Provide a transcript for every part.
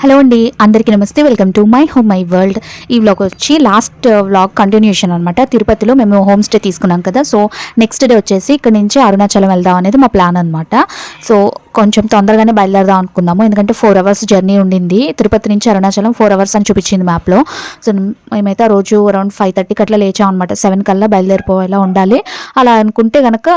Hello అండి అందరికీ నమస్తే. Welcome to my home my world. ఈ వ్లాగ్ వచ్చి లాస్ట్ uh, వ్లాగ్ కంటిన్యూషన్ అనమాట తిరుపతిలో మేము హోమ్ స్టే తీసుకున్నాం కదా. సో నెక్స్ట్ డే వచ్చేసి ఇక్కడ నుంచి అరుణాచలం వెళ్దాం అనేది మా ప్లాన్ అనమాట సో కొంచెం తొందరగానే బయలుదేరదాం అనుకున్నాము. ఎందుకంటే ఫోర్ అవర్స్ జర్నీ ఉండింది. తిరుపతి నుంచి అరుణాచలం ఫోర్ అవర్స్ అని చూపించింది మ్యాప్లో సో మేమైతే ఆ రోజు అరౌండ్ ఫైవ్ థర్టీకి అట్లా లేచాం అనమాట సెవెన్ కల్లా బయలుదేరిపోయేలా ఉండాలి. అలా అనుకుంటే కనుక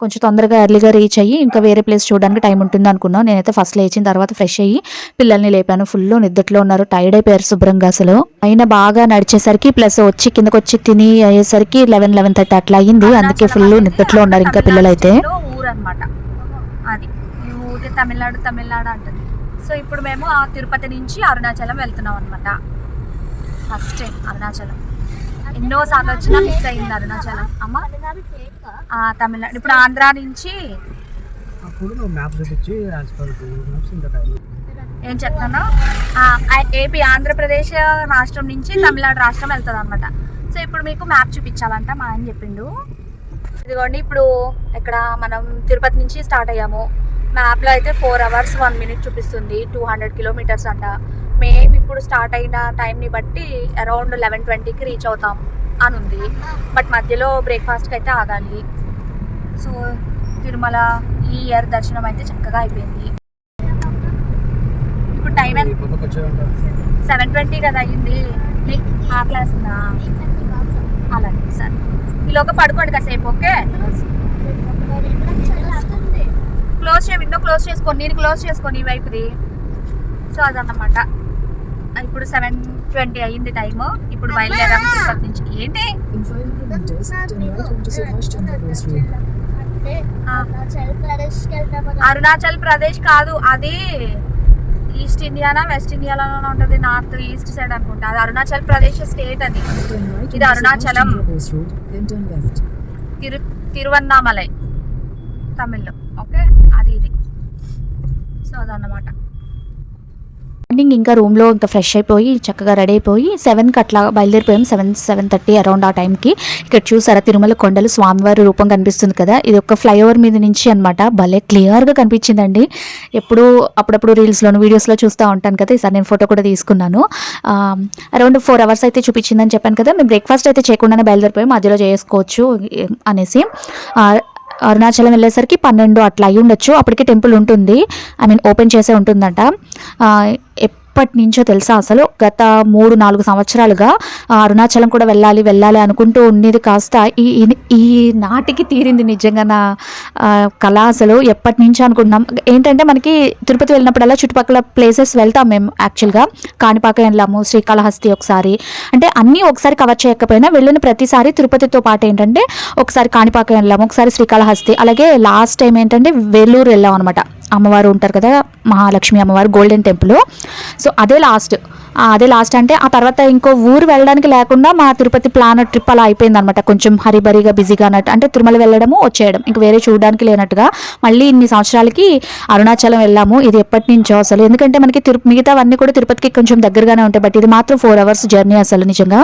కొంచెం తొందరగా ఎర్లీగా రీచ్ అయ్యి ఇంకా వేరే ప్లేస్ చూడడానికి టైం ఉంటుంది అనుకున్నాం నేనైతే ఫస్ట్ లేచిన తర్వాత ఫ్రెష్ అయ్యి పిల్లల్ని లేపాను. ఫుల్ నిద్రలో ఉన్నారు. టైర్డ్ అయిపోయారు శుభ్రంగా అసలు. అయినా బాగా నడిచేసరికి ప్లస్ వచ్చి కిందకి వచ్చి తిని అయ్యేసరికి లెవెన్ లెవెన్ థర్టీ అట్లా అయ్యింది. అందుకే ఫుల్ నిద్రలో ఉన్నారు ఇంకా పిల్లలైతే. ఊరు అనమాట అది. ఊరి తమిళనాడు తమిళనాడు అంటుంది. సో ఇప్పుడు మేము ఆ తిరుపతి నుంచి అరుణాచలం వెళ్తున్నాం అనమాట ఫస్ట్ టైం అరుణాచలం. ఎన్నో సార్లు వచ్చినా మిస్ అయింది అరుణాచలం. అమ్మ? తమిళనాడు. ఇప్పుడు ఆంధ్ర నుంచి అప్పుడు మ్యాప్ చూపించి ఏం చెప్తాను? ఏపీ ఆంధ్రప్రదేశ్ రాష్ట్రం నుంచి తమిళనాడు రాష్ట్రం వెళ్తుంది అనమాట సో ఇప్పుడు మీకు మ్యాప్ చూపించాలంట మా ఆయన చెప్పిండు. ఇదిగోండి ఇప్పుడు ఇక్కడ మనం తిరుపతి నుంచి స్టార్ట్ అయ్యాము. మ్యాప్లో అయితే ఫోర్ అవర్స్ వన్ మినిట్ చూపిస్తుంది. టూ హండ్రెడ్ కిలోమీటర్స్ అంట. మేము ఇప్పుడు స్టార్ట్ అయిన టైంని బట్టి అరౌండ్ లెవెన్ ట్వంటీకి రీచ్ అవుతాం. అని ఉంది. బట్ మధ్యలో బ్రేక్ఫాస్ట్కి అయితే ఆగాలి. సో తిరుమల ఈ ఇయర్ దర్శనం అయితే చక్కగా అయిపోయింది. ఇప్పుడు టైం ఎంత? సెవెన్ ట్వంటీ కదా అయ్యింది. నీకు ఆకలేస్తుందా అలాగే సార్. ఈలోగా పడుకోండి కాసేపు ఓకే? క్లోజ్ చేయ విండో క్లోజ్ చేసుకోండి నేను క్లోజ్ చేసుకోండి ఈ వైపుది. సో అదన్నమాట. ఇప్పుడు సెవెన్ ట్వంటీ అయ్యింది టైం ఇప్పుడు బయలుదేరాము తిరుపతి నుంచి. ఏంటి? In 500 meters, turn right onto Subhash Chandra Bose Road. ఆ, అరుణాచల్ ప్రదేశ్ కాదు అది ఈస్ట్ ఇండియానా వెస్ట్ ఇండియాలోనే ఉంటుంది నార్త్ ఈస్ట్ సైడ్ అనుకుంటా. అది అరుణాచల్ ప్రదేశ్ స్టేట్ అది. ఇది అరుణాచలం. తిరు తిరువన్నామలై తమిళ్ళో. ఓకే అది ఇది సో అదన్నమాట మార్నింగ్ ఇంకా రూమ్లో ఇంకా ఫ్రెష్ అయిపోయి చక్కగా రెడీ అయిపోయి సెవెన్కి అట్లా బయలుదేరిపోయాం. సెవెన్ సెవెన్ థర్టీ అరౌండ్ ఆ టైంకి ఇక్కడ చూసారా తిరుమల కొండలు స్వామివారి రూపం కనిపిస్తుంది కదా? ఇది ఒక ఫ్లైఓవర్ మీద నుంచి అనమాట భలే క్లియర్గా కనిపించిందండి. ఎప్పుడు అప్పుడప్పుడు రీల్స్లోను వీడియోస్లో చూస్తూ ఉంటాను కదా. ఈసారి నేను ఫోటో కూడా తీసుకున్నాను. అరౌండ్ ఫోర్ అవర్స్ అయితే చూపించిందని చెప్పాను కదా. మేము బ్రేక్ఫాస్ట్ అయితే చేయకుండానే బయలుదేరిపోయాం మధ్యలో చేసుకోవచ్చు అనేసి. అరుణాచలం వెళ్ళేసరికి పన్నెండు అట్లా అయ్యి ఉండొచ్చు అప్పటికి టెంపుల్ ఉంటుంది. ఐ మీన్ ఓపెన్ చేసే ఉంటుందంట. ఎప్పటి నుంచో తెలుసా అసలు? గత మూడు నాలుగు సంవత్సరాలుగా అరుణాచలం కూడా వెళ్ళాలి వెళ్ళాలి అనుకుంటూ ఉండేది కాస్త ఈ ఈ- నాటికి తీరింది నిజంగా నా కళ అసలు ఎప్పటి నుంచో అనుకుంటున్నాం. ఏంటంటే మనకి తిరుపతి వెళ్ళినప్పుడల్లా చుట్టుపక్కల ప్లేసెస్ వెళ్తాం మేము యాక్చువల్గా కాణిపాక వెళ్ళాము శ్రీకాళహస్తి ఒకసారి. అంటే అన్నీ ఒకసారి కవర్ చేయకపోయినా వెళ్ళిన ప్రతిసారి తిరుపతితో పాటు ఏంటంటే ఒకసారి కాణిపాక వెళ్ళాము ఒకసారి శ్రీకాళహస్తి. అలాగే లాస్ట్ టైం ఏంటంటే వేలూరు వెళ్ళాం అనమాట అమ్మవారు ఉంటారు కదా మహాలక్ష్మి అమ్మవారు గోల్డెన్ టెంపుల్ సో అదే లాస్ట్ అదే లాస్ట్ అంటే ఆ తర్వాత ఇంకో ఊరు వెళ్ళడానికి లేకుండా మా తిరుపతి ప్లాన్ ట్రిప్ అలా అయిపోయింది అనమాట కొంచెం హరిబరిగా బిజీగా అన్నట్టు అంటే తిరుమల వెళ్ళడము వచ్చేయడం. ఇంక వేరే చూడడానికి లేనట్టుగా మళ్ళీ ఇన్ని సంవత్సరాలకి అరుణాచలం వెళ్ళాము. ఇది ఎప్పటి నుంచో అసలు. ఎందుకంటే మనకి తిరు మిగతావన్నీ కూడా తిరుపతికి కొంచెం దగ్గరగానే ఉంటాయి. బట్ ఇది మాత్రం ఫోర్ అవర్స్ జర్నీ అసలు నిజంగా.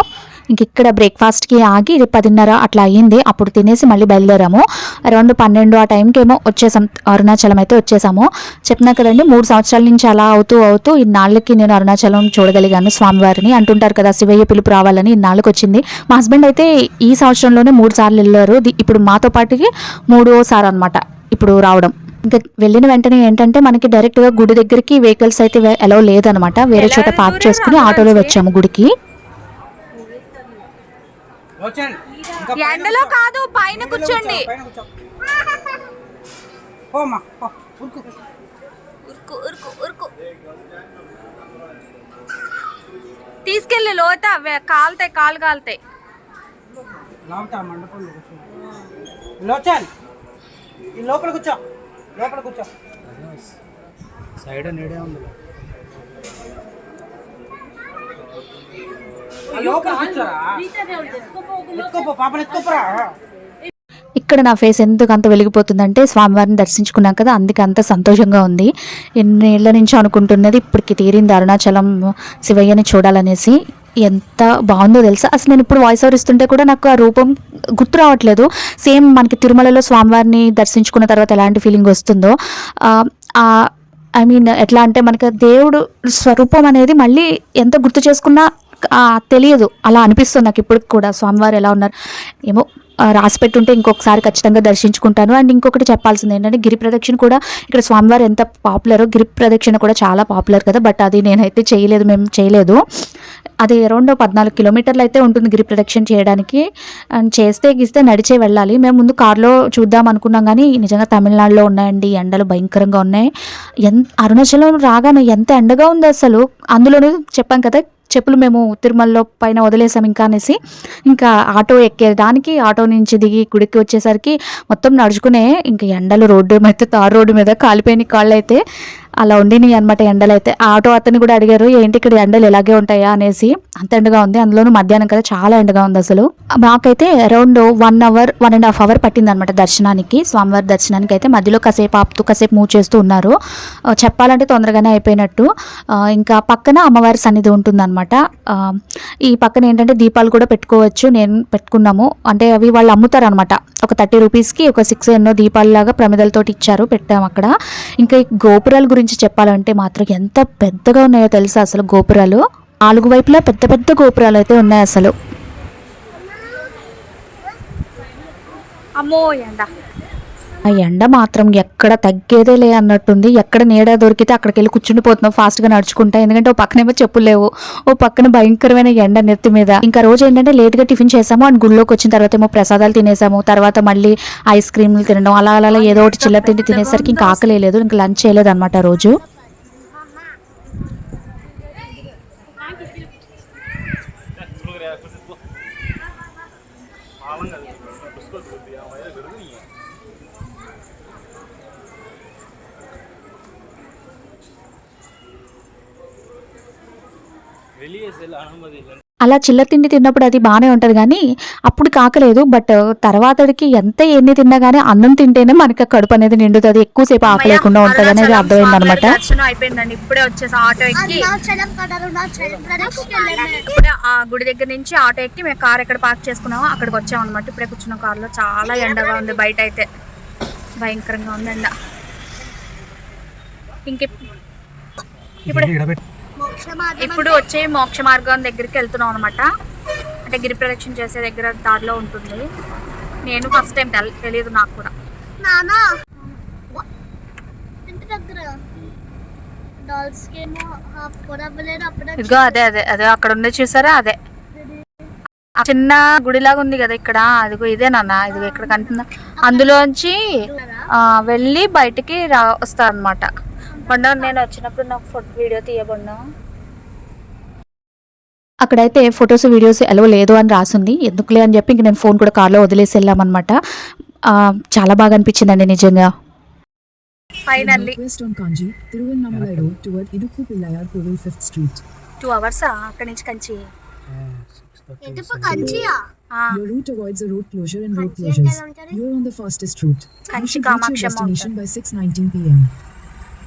ఇంక ఇక్కడ బ్రేక్ఫాస్ట్కి ఆగి పదిన్నర అట్లా అయ్యింది. అప్పుడు తినేసి మళ్ళీ బయలుదేరాము. అరౌండ్ పన్నెండు ఆ టైంకి ఏమో వచ్చేసాం. అరుణాచలం అయితే వచ్చేసాము. చెప్పినా కదండి మూడు సంవత్సరాల నుంచి అలా అవుతూ అవుతూ ఇన్నాళ్ళకి నేను అరుణాచలం చూడగలిగాను స్వామివారిని. అంటుంటారు కదా శివయ్య పిలుపు రావాలని ఇన్నాళ్ళకి వచ్చింది. మా హస్బెండ్ అయితే ఈ సంవత్సరంలోనే మూడు సార్లు వెళ్ళారు. ఇప్పుడు మాతో పాటుకి మూడోసారి అనమాట ఇప్పుడు రావడం. ఇంకా వెళ్ళిన వెంటనే ఏంటంటే మనకి డైరెక్ట్గా గుడి దగ్గరికి వెహికల్స్ అయితే ఎలా లేదనమాట వేరే చోట పార్క్ చేసుకుని ఆటోలో వచ్చాము గుడికి. ఎండలో కాదు పైన కూర్చోండి. తీసుకెళ్ళి లోత వే- కాలుతాయి కాలు కాలుతాయి. ఈ లోపల కూర్చో. లోపల కూర్చో. సైడ్ నీడే ఉంది ఇక్కడ నా ఫేస్ ఎందుకు అంత వెలిగిపోతుందంటే స్వామివారిని దర్శించుకున్నాం కదా అందుకే అంత సంతోషంగా ఉంది. ఎన్నేళ్ళ నుంచి అనుకుంటున్నది ఇప్పటికి తీరింది అరుణాచలం శివయ్యని చూడాలనేసి. ఎంత బాగుందో తెలుసా? అసలు నేను ఇప్పుడు వాయిస్ ఓవర్ ఇస్తుంటే కూడా నాకు ఆ రూపం గుర్తు రావట్లేదు. సేమ్ మనకి తిరుమలలో స్వామివారిని దర్శించుకున్న తర్వాత ఎలాంటి ఫీలింగ్ వస్తుందో. ఐ మీన్ ఎట్లా అంటే మనకి దేవుడు స్వరూపం అనేది మళ్ళీ ఎంత గుర్తు చేసుకున్నా తెలియదు. అలా అనిపిస్తుంది నాకు ఇప్పటికి కూడా. స్వామివారు ఎలా ఉన్నారు? ఏమో ఆ, రాసి పెట్టుంటే ఇంకొకసారి ఖచ్చితంగా దర్శించుకుంటాను. అండ్ ఇంకొకటి చెప్పాల్సింది ఏంటంటే గిరి ప్రదక్షిణ కూడా ఇక్కడ స్వామివారు ఎంత పాపులరో గిరి ప్రదక్షిణ కూడా చాలా పాపులర్ కదా. బట్ అది నేనైతే చేయలేదు మేము చేయలేదు. అది అరౌండ్ పద్నాలుగు కిలోమీటర్లు అయితే ఉంటుంది గిరి ప్రదక్షిణ చేయడానికి. అండ్ చేస్తే గీస్తే నడిచే వెళ్ళాలి. మేము ముందు కార్లో చూద్దాం అనుకున్నాం కానీ నిజంగా తమిళనాడులో ఉన్నాయండి. ఎండలు భయంకరంగా ఉన్నాయి. ఎంత అరుణాచలం రాగానే ఎంత ఎండగా ఉంది అసలు. అందులోనూ చెప్పాం కదా చెప్పులు మేము తిరుమలలో పైన వదిలేసాం ఇంకా అనేసి ఇంకా ఆటో ఎక్కేదానికి ఆటో నుంచి దిగి గుడికి వచ్చేసరికి మొత్తం నడుచుకునే ఇంకా ఎండలు రోడ్డు మీద తారు రోడ్డు మీద కాలిపోయిన కాళ్ళు అయితే అలా ఉండినాయి అనమాట ఎండలు అయితే. ఆటో అతని కూడా అడిగారు ఏంటి ఇక్కడ ఎండలు ఇలాగే ఉంటాయా? అనేసి. అంత ఎండగా ఉంది. అందులోనూ మధ్యాహ్నం కదా చాలా ఎండగా ఉంది అసలు. మాకైతే around one hour one and half hour పట్టింది అనమాట దర్శనానికి. స్వామివారి దర్శనానికి అయితే మధ్యలో కాసేపు ఆపుతూ కాసేపు మూవ్ చేస్తూ ఉన్నారు. చెప్పాలంటే తొందరగానే అయిపోయినట్టు. ఇంకా పక్కన అమ్మవారి సన్నిధి ఉంటుందన్నమాట ఈ పక్కన ఏంటంటే దీపాలు కూడా పెట్టుకోవచ్చు. నేను పెట్టుకున్నాము. అంటే అవి వాళ్ళు అమ్ముతారు అనమాట ఒక థర్టీ రూపీస్కి ఒక సిక్స్ ఎన్నో దీపాలలాగా ప్రమిదలతోటి ఇచ్చారు పెట్టాము అక్కడ. ఇంకా ఈ గోపురాల గురించి చెప్పాలంటే మాత్రం ఎంత పెద్దగా ఉన్నాయో తెలుసా అసలు గోపురాలు? నాలుగు వైపులా పెద్ద పెద్ద గోపురాలు అయితే ఉన్నాయి అసలు. అమ్మో ఎండా ఆ ఎండ మాత్రం ఎక్కడ తగ్గేదే లే అన్నట్టుంది. ఎక్కడ నీడ దొరికితే అక్కడికి వెళ్ళి కూర్చుండిపోతున్నాం ఫాస్ట్గా నడుచుకుంటా. ఎందుకంటే ఓ పక్కనేమో చెప్పులు లేవు. ఓ పక్కన భయంకరమైన ఎండ నెత్తి మీద. ఇంకా రోజు ఏంటంటే లేట్గా టిఫిన్ చేసాము అండ్ గుళ్ళోకి వచ్చిన తర్వాత ఏమో ప్రసాదాలు తినేసాము. తర్వాత మళ్ళీ ఐస్ క్రీమ్లు తినడం అలా అలా అలా ఏదో ఒకటి చిల్లర తిండి తినేసరికి ఇంకా ఆకలేదు లేదు ఇంకా లంచ్ చేయలేదు అనమాట రోజు. అలా చిల్లర తిండి తిన్నప్పుడు అది బాగానే ఉంటుంది కానీ అప్పుడు కాకలేదు. బట్ తర్వాతడికి ఎంత ఎన్ని తిన్నా కానీ అన్నం తింటేనే మనకి కడుపు అనేది నిండుతుంది. ఎక్కువసేపు ఆకలి లేకుండా ఉంటుంది అనేది అర్థమైంది అనమాట అయిపోయిందండి. ఇప్పుడే వచ్చేసి ఆటో ఎక్కి. ఇప్పుడే ఆ గుడి దగ్గర నుంచి ఆటో ఎక్కి మేము కార్ ఎక్కడ పార్క్ చేసుకున్నామో అక్కడికి వచ్చాం అనమాట ఇప్పుడే కూర్చున్న కార్లో చాలా ఎండగా ఉంది బయట అయితే భయంకరంగా ఉంది ఎండ. ఇంక ఇప్పుడు ఇప్పుడు వచ్చే మోక్ష మార్గం దగ్గరికి వెళ్తున్నాం అనమాట అంటే గిరి ప్రదక్షిణ చేసే దగ్గర దారిలో ఉంటుంది. నేను ఫస్ట్ టైం తెలియదు నాకు కూడా. నానా? ఇంటి దగ్గర ఇదిగో అదే అదే అదే అక్కడ ఉంది చూసారా? అదే. చిన్న గుడిలాగా ఉంది కదా ఇక్కడ. అదిగో ఇదే నాన్న. ఇదిగో ఇక్కడ కనిపిస్తుందా అందులోంచి వెళ్ళి బయటికి రా వస్తారు అనమాట నేను వచ్చినప్పుడు నాకు వీడియో తీయబడినా అక్కడైతే ఫొటోస్ వీడియోస్ ఎలా లేదు అని రాసింది. ఎందుకులే అని చెప్పి ఇంక నేను ఫోన్ కూడా కార్లో వదిలేసి వెళ్ళామన్నమాట. చాలా బాగా అనిపించింది అండి నిజంగా. ఫైనల్లీ.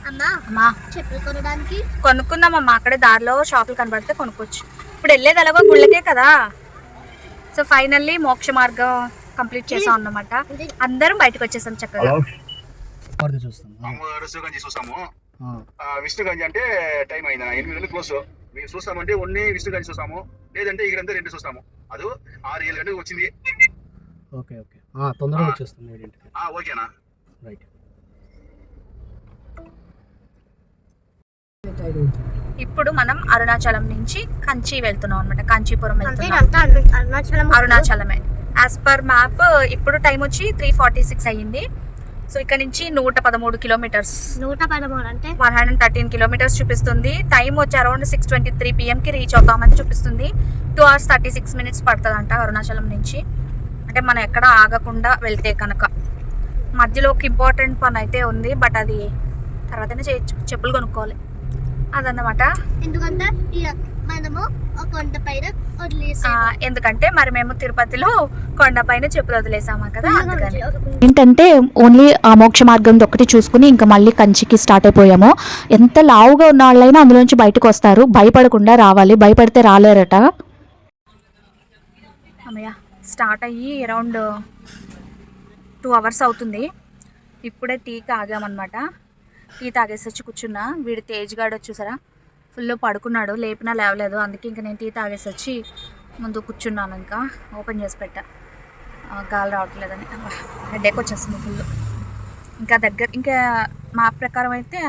అమ్మా అమ్మా. చెప్పులు కొనడానికి? కొనుక్కుందామమ్మా అక్కడే దారిలో షాపులు కనబడితే కొనుక్కోవచ్చు. ఇప్పుడు వెళ్ళేది ఎలాగో గుళ్ళకే కదా. సో ఫైనల్లీ మోక్ష మార్గం కంప్లీట్ చేసాం అన్నమాట. అందరం బయటకు వచ్చేసాం చక్కగా. చూస్తాం చూసాము విష్ణుగంజి అంటే టైం అయింది. ఎనిమిది గంటలు క్లోజ్ మేము చూస్తామంటే ఒన్ని విష్ణుగంజి చూసాము లేదంటే ఇక్కడంతా రెండు చూస్తాము. అది ఆరు ఏడు గంటలకు వచ్చింది. Okay okay. ఆ, తొందరగా వచ్చేస్తాం ఏడింటికి ఆ ఓకేనా రైట్ Petai Road. ఇప్పుడు మనం అరుణాచలం నుంచి కంచి వెళ్తున్నాం అనమాట కాంచీపురం వెళ్తున్నాం. ఇదంతా అరుణ- అరుణాచలం అరుణాచలమే. యాజ్ పర్ మ్యాప్ ఇప్పుడు టైం వచ్చి త్రీ ఫార్టీ సిక్స్ అయ్యింది. సో ఇక్కడ నుంచి నూట పదమూడు కిలోమీటర్స్ నూట పదమూడు అంటే? వన్ హండ్రెడ్ థర్టీన్ కిలోమీటర్స్ చూపిస్తుంది. టైం వచ్చి అరౌండ్ సిక్స్ ట్వంటీ త్రీ పిఎంకి రీచ్ అవుతామని చూపిస్తుంది. Two hours thirty six minutes పడుతుందంట అరుణాచలం నుంచి. అంటే మనం ఎక్కడ ఆగకుండా వెళ్తే కనుక. మధ్యలో ఒక ఇంపార్టెంట్ పని అయితే ఉంది బట్ అది తర్వాతనే చేయొచ్చు. చెప్పులు కొనుక్కోవాలి. అదన్నమాట. ఎందుకంటే మనము కొండ పైన ఎందుకంటే మరి మేము తిరుపతిలో కొండపైన చెప్పులు వదిలేసామా కదా ఏంటంటే ఓన్లీ ఆ మోక్ష మార్గం ఒకటి చూసుకుని ఇంకా మళ్ళీ కంచికి స్టార్ట్ అయిపోయాము. ఎంత లావుగా ఉన్న వాళ్ళైనా అందులోంచి బయటకు వస్తారు. భయపడకుండా రావాలి. భయపడితే రాలేరట. అమ్మయ్య స్టార్ట్ అయ్యి అరౌండ్ టూ అవర్స్ అవుతుంది. ఇప్పుడే టీకి ఆగామన్నమాట టీ తాగేసి వచ్చి కూర్చున్నా. వీడి తేజ్ గాడు చూసారా? ఫుల్ పడుకున్నాడు లేపినా లేవలేదు. అందుకే ఇంకా నేను టీ తాగేసి వచ్చి ముందు కూర్చున్నాను ఇంకా. ఓపెన్ చేసి పెట్టా. గాలి రావట్లేదని. హెడేక్ వచ్చేస్తుంది ఫుల్ ఇంకా దగ్గర ఇంకా మా ప్రకారం అయితే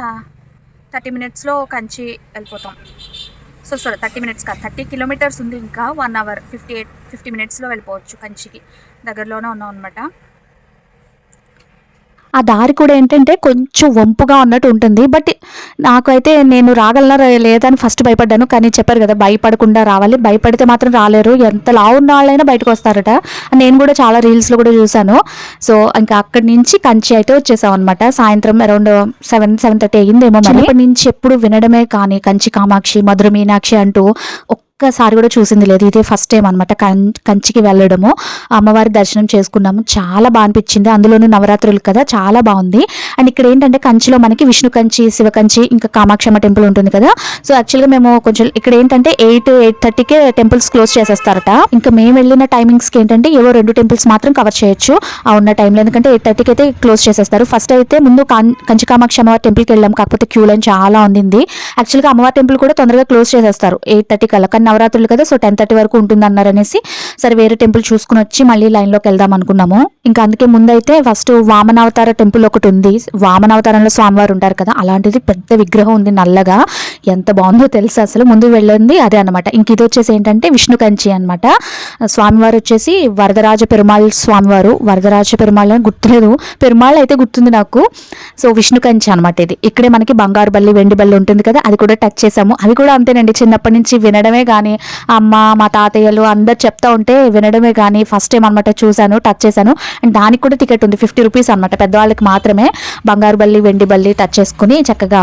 థర్టీ మినిట్స్లో కంచి వెళ్ళిపోతాం. సో సారీ థర్టీ మినిట్స్ కాదు. థర్టీ కిలోమీటర్స్ ఉంది ఇంకా. One hour fifty eight fifty మినిట్స్లో వెళ్ళిపోవచ్చు కంచికి. దగ్గరలోనే ఉన్నాం అనమాట ఆ దారి కూడా ఏంటంటే కొంచెం వంపుగా ఉన్నట్టు ఉంటుంది. బట్ నాకైతే నేను రాగలనా లేదని లేదా అని ఫస్ట్ భయపడ్డాను. కానీ చెప్పారు కదా భయపడకుండా రావాలి. భయపడితే మాత్రం రాలేరు. ఎంత లావు ఉన్న వాళ్ళైనా బయటకు వస్తారట. నేను కూడా చాలా రీల్స్లో కూడా చూశాను. సో ఇంకా అక్కడి నుంచి కంచి అయితే వచ్చేసాం అనమాట సాయంత్రం అరౌండ్ సెవెన్ సెవెన్ థర్టీ అయ్యిందేమో మరి. అప్పటి నుంచి ఎప్పుడు వినడమే కానీ కంచి కామాక్షి మధుర మీనాక్షి అంటూ ఒక్కసారి కూడా చూసింది లేదు. ఇదే ఫస్ట్ టైం అనమాట కంచికి వెళ్ళడము. అమ్మవారి దర్శనం చేసుకున్నాము. చాలా బాగా అనిపించింది. అందులోనూ నవరాత్రులు కదా చాలా బాగుంది. అండ్ ఇక్కడ ఏంటంటే కంచిలో మనకి విష్ణు కంచి శివ కంచి ఇంకా కామాక్షమ్మ టెంపుల్ ఉంటుంది కదా. సో యాక్చువల్గా మేము కొంచెం ఇక్కడ ఏంటంటే ఎయిట్ ఎయిట్ థర్టీకే టెంపుల్స్ క్లోజ్ చేసేస్తారట. ఇంకా మేము వెళ్ళిన టైమింగ్స్కి ఏంటంటే ఏవో రెండు టెంపుల్స్ మాత్రం కవర్ చేయొచ్చు. ఆ ఉన్న టైంలో ఎందుకంటే ఎయిట్ థర్టీకి అయితే క్లోజ్ చేసేస్తారు. ఫస్ట్ అయితే ముందు కంచి కామాక్షి అమ్మవారి టెంపుల్కి వెళ్ళాం. కాకపోతే క్యూ లైన్ చాలా ఉండింది. యాక్చువల్గా అమ్మవారి టెంపుల్ కూడా తొందరగా క్లోజ్ చేసేస్తారు. ఎయిట్ థర్టీ కల్లా. కానీ నవరాత్రులు కదా సో టెన్ థర్టీ వరకు ఉంటుంది అన్నారు అనేసి సరే వేరే టెంపుల్ చూసుకుని వచ్చి మళ్ళీ లైన్లోకి వెళ్దాం అనుకున్నాము. ఇంకా అందుకే ముందైతే ఫస్ట్ వామనావతార టెంపుల్ ఒకటి ఉంది. వామనావతారంలో స్వామివారు ఉంటారు కదా అలాంటిది పెద్ద విగ్రహం ఉంది నల్లగా. ఎంత బాగుందో తెలుసు అసలు. ముందు వెళ్ళింది అదే అనమాట ఇంక ఇది వచ్చేసి ఏంటంటే విష్ణు కంచి అనమాట స్వామివారు వచ్చేసి వరదరాజ పెరుమాళ్ స్వామివారు. వరదరాజ పెరుమాళ్ అని గుర్తులేదు. పెరుమాళ్ అయితే గుర్తుంది నాకు. సో విష్ణు కంచి అనమాట ఇది. ఇక్కడే మనకి బంగారు బల్లి వెండి బల్లి ఉంటుంది కదా అది కూడా టచ్ చేసాము అవి కూడా అంతేనండి. చిన్నప్పటి నుంచి వినడమే కానీ అమ్మ మా తాతయ్యలు అందరు చెప్తా ఉంటే వినడమే కానీ ఫస్ట్ టైం అనమాట చూశాను టచ్ చేశాను. అండ్ దానికి కూడా టికెట్ ఉంది ఫిఫ్టీ రూపీస్ అనమాట పెద్దవాళ్ళకి మాత్రమే బంగారు బల్లి వెండి బల్లి టచ్ చేసుకుని చక్కగా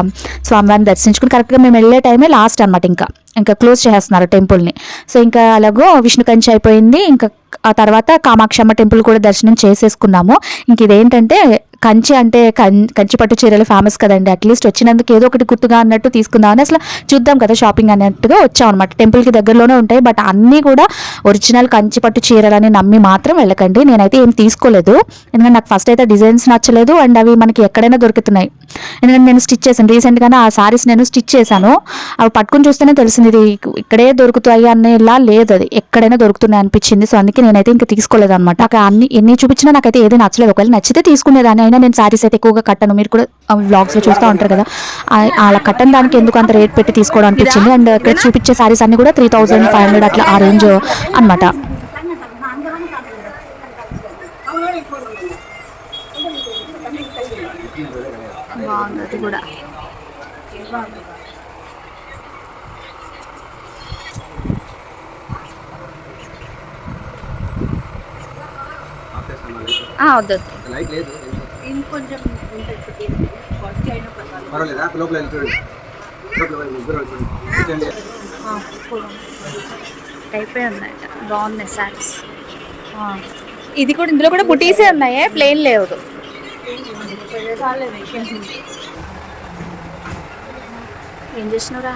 స్వామివారిని దర్శించుకుని కరెక్ట్గా మేము వెళ్ళే టైమే లాస్ట్ అనమాట ఇంకా. ఇంకా క్లోజ్ చేస్తున్నారు టెంపుల్ని. సో ఇంకా అలాగో విష్ణు కంచి అయిపోయింది. ఇంకా ఆ తర్వాత కామాక్షమ్మ టెంపుల్ కూడా దర్శనం చేసేసుకున్నాము. ఇంక ఇదేంటంటే కంచి అంటే కం కంచి పట్టు చీరలు ఫేమస్ కదండి. అట్లీస్ట్ వచ్చినందుకు ఏదో ఒకటి గుర్తుగా అన్నట్టు తీసుకుందామని అసలు చూద్దాం కదా షాపింగ్ అన్నట్టుగా వచ్చాం అనమాట టెంపుల్కి దగ్గరలోనే ఉంటాయి. బట్ అన్నీ కూడా ఒరిజినల్ కంచి పట్టు చీరలని నమ్మి మాత్రం వెళ్ళకండి. నేనైతే ఏం తీసుకోలేదు. ఎందుకంటే నాకు ఫస్ట్ అయితే డిజైన్స్ నచ్చలేదు. అండ్ అవి మనకి ఎక్కడైనా దొరుకుతున్నాయి. ఎందుకంటే నేను స్టిచ్ చేశాను. రీసెంట్గానే ఆ సారీస్ నేను స్టిచ్ చేశాను. అవి పట్టుకుని చూస్తేనే తెలిసింది. ఇది ఇక్కడే దొరుకుతాయి అనేలా లేదు అది. ఎక్కడైనా దొరుకుతున్నాయి అనిపించింది. సో అందుకే నేనైతే ఇంకా తీసుకోలేదు అనమాట నాకు అన్ని ఎన్ని చూపించినా నాకైతే ఏది నచ్చలేదు. ఒకవేళ నచ్చితే తీసుకునేదాన్ని. అయినా నేను సారీస్ అయితే ఎక్కువగా కట్టను. మీరు కూడా వ్లాగ్స్లో చూస్తూ ఉంటారు కదా. అలా కట్టని దానికి ఎందుకు అంత రేట్ పెట్టి తీసుకోవడం అనిపించింది అండ్ ఇక్కడ చూపించే సారీస్ అన్ని కూడా త్రీ థౌసండ్ ఫైవ్ హండ్రెడ్ అట్లా ఆ రేంజ్ అనమాట బాగుంది అది కూడా ఆ, వద్దు వద్దు. లైట్ లేదు ఇంకొంచెం పర్వాలేదా లోపల వెళ్ళి చూడండి లోపల వెళ్ళి ముగ్గురు వెళ్ళి చూడండి. అయిపోయి ఉన్నాయి. బాగున్నాయి ఇది కూడా ఇందులో కూడా బుటీసే ఉన్నాయే. ప్లెయిన్ లేవు. ఏం చేసినావురా?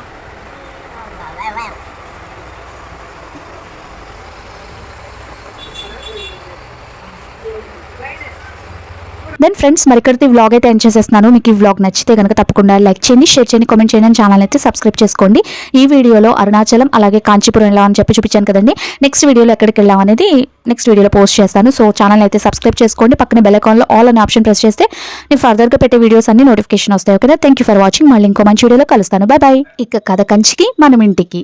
దెన్ ఫ్రెండ్స్ మరి ఇక్కడితో వ్లాగ్ అయితే ఎండ్ చేసేస్తున్నాను. మీకు ఈ వ్లాగ్ నచ్చితే కనుక తప్పకుండా లైక్ చేయండి షేర్ చేయండి కామెంట్ చేయండి ఛానల్ అయితే సబ్స్క్రైబ్ చేసుకోండి. ఈ వీడియోలో అరుణాచలం అలాగే కాంచీపురం ఎలా అని చెప్పి చూపించాను కదండి. నెక్స్ట్ వీడియోలో ఎక్కడికి వెళ్ళాం అనేది నెక్స్ట్ వీడియోలో పోస్ట్ చేస్తాను. సో ఛానల్ అయితే సబ్స్క్రైబ్ చేసుకోండి. పక్కన బెల్ ఆల్ అనే ఆప్షన్ ప్రెస్ చేస్తే నేను ఫర్దర్గా పెట్టే వీడియోస్ అన్ని నోటిఫికేషన్ వస్తాయి. ఓకేనా థ్యాంక్ యూ ఫర్ వాచింగ్ మళ్ళీ ఇంకో మంచి వీడియోలో కలుస్తాను. బాయ్ బాయ్ ఇక కథ కంచికి మనం ఇంటికి.